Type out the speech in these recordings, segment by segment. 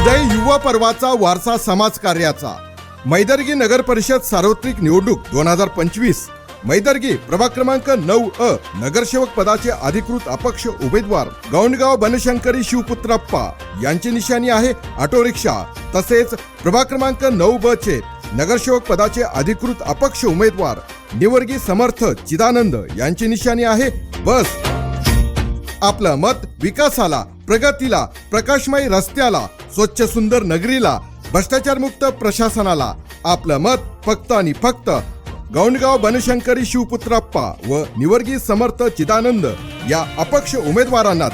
उदय युवा पर्वाचा वारसा समाज कार्याचा. मैदर्गी नगर परिषद सार्वत्रिक निवडणूक दोन हजार पंचवीस. मैदर्गी प्रभाग क्रमांक नऊ अ नगरसेवक पदाचे अधिकृत अपक्ष उमेदवार गौंडगाव बनशंकरी शिवपुत्रप्पा. यांची निशाणी आहे ऑटो रिक्षा तसेच प्रभाग क्रमांक नऊ ब चे नगरसेवक पदाचे अधिकृत अपक्ष उमेदवार निवर्गी समर्थ चिदानंद. यांची निशाणी आहे बस. आपलं मत विकासाला प्रगतीला प्रकाशमय रस्त्याला स्वच्छ सुंदर नगरीला भ्रष्टाचारमुक्त प्रशासनाला. आपलं मत फक्त आणि फक्त गौंडगाव बनशंकरी शिवपुत्रप्पा व निवर्गी समर्थ चिदानंद या अपक्ष उमेदवारांनाच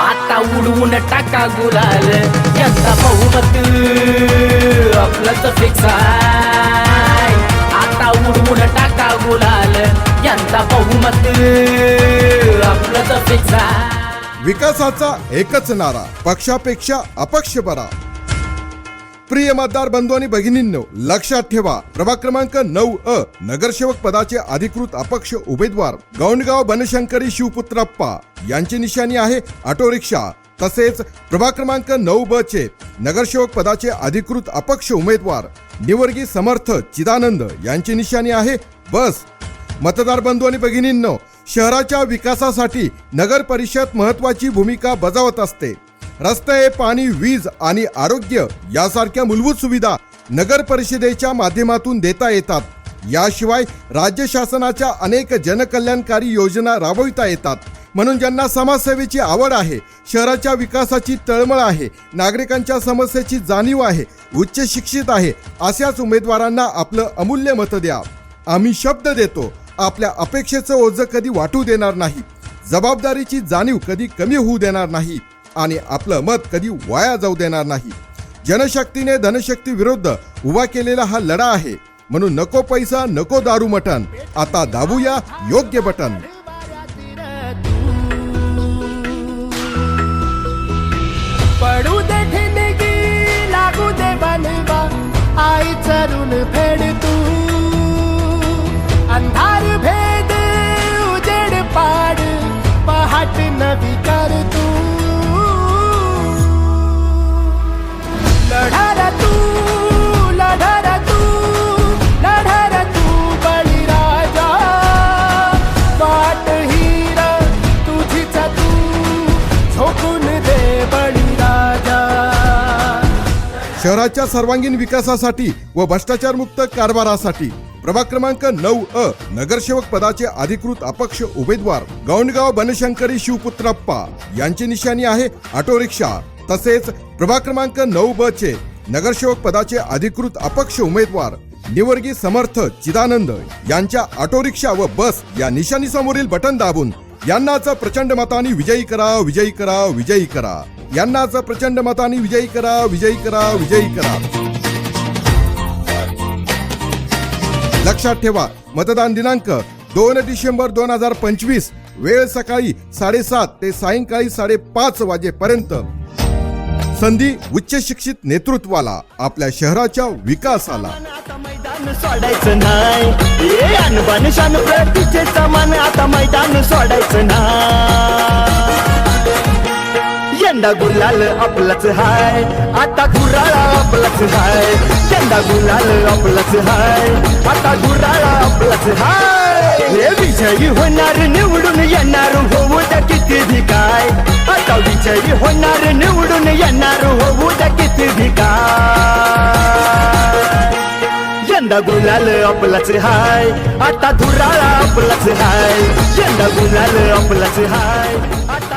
आता उडवून टाका गुलाल. यंदा बहुमत आपलं फिक्स यंदा बहुमत. आपलं फिक्स विकासाचा एकच नारा पक्षापेक्षा अपक्ष बरा. प्रिय मतदार बंधू आणि भगिनींनो लक्षात ठेवा प्रभाग क्रमांक नऊ अ नगरसेवक पदाचे अधिकृत अपक्ष उमेदवार गौंडगाव बनशंकरी शिवपुत्रप्पा यांची निशाणी आहे ऑटो रिक्षा तसेच प्रभाग क्रमांक नऊ ब चे नगरसेवक पदाचे अधिकृत अपक्ष उमेदवार निवर्गी समर्थ चिदानंद यांची निशाणी आहे बस. मतदार बंधू आणि भगिनींनो शहराच्या विकासासाठी नगर परिषद महत्वाची भूमिका बजावत असते. रस्ते पाणी वीज आणि आरोग्य यासारख्या मूलभूत सुविधा नगर परिषदेच्या माध्यमातून देता येतात. याशिवाय राज्य शासनाच्या अनेक जनकल्याणकारी योजना राबविता येतात. म्हणून ज्यांना समाजसेवेची आवड आहे शहराच्या विकासाची तळमळ आहे नागरिकांच्या समस्येची जाणीव आहे उच्च शिक्षित आहे अशाच उमेदवारांना आपलं अमूल्य मत द्या. आम्ही शब्द देतो आपल्या अपेक्षेचं ओझं कधी वाटू देणार नाही जबाबदारीची जाणीव कधी कमी होऊ देणार नाही आणि आपलं मत कधी वाया जाऊ देणार नाही. जनशक्तीने धनशक्ती विरुद्ध उभा केलेला हा लढा आहे म्हणून नको पैसा नको दारू मटण. आता दाबूया योग्य बटन. शहराच्या सर्वांगीण विकासासाठी व भ्रष्टाचार मुक्त कारभारासाठी प्रभाग क्रमांक नऊ अ नगरसेवक पदाचे अधिकृत अपक्ष उमेदवार गौंडगाव बनशंकरी शिवपुत्रप्पा. यांची निशाणी आहे ऑटो रिक्षा. तसेच प्रभाग क्रमांक नऊ ब चे नगरसेवक पदाचे अधिकृत अपक्ष उमेदवार निवर्गी समर्थ चिदानंद यांच्या ऑटो रिक्षा व बस या निशाणी समोरील बटन दाबून यांनाच प्रचंड मताने विजयी करा विजयी करा विजयी करा. यांनाच प्रचंड मताने विजयी करा विजयी करा विजयी करा. लक्षात ठेवा मतदान दिनांक दोन डिसेंबर दोन हजार पंचवीस वेळ सकाळी साडेसात ते सायंकाळी साडेपाच वाजेपर्यंत. संधी उच्च शिक्षित नेतृत्वाला आपल्या शहराच्या विकासाला. आता मैदान सोडायचं नाही. आता मैदान सोडायचं नाही. यंदा गुलाल आपलाच हाय आता गुराळा आपलाच हाय. यंदा गुलाल आपलाच हाय आता गुराळा आपलाच हाय. हे विजयी होणार निवडून येणार होऊ द्या किती काय. आता विजयी होणार निवडून येणार होऊ द्या किती भी काय यंदा गुलाल आपलाच हाय आता धुराळा आपलाच हाय यंदा गुलाल आपलाच हाय आता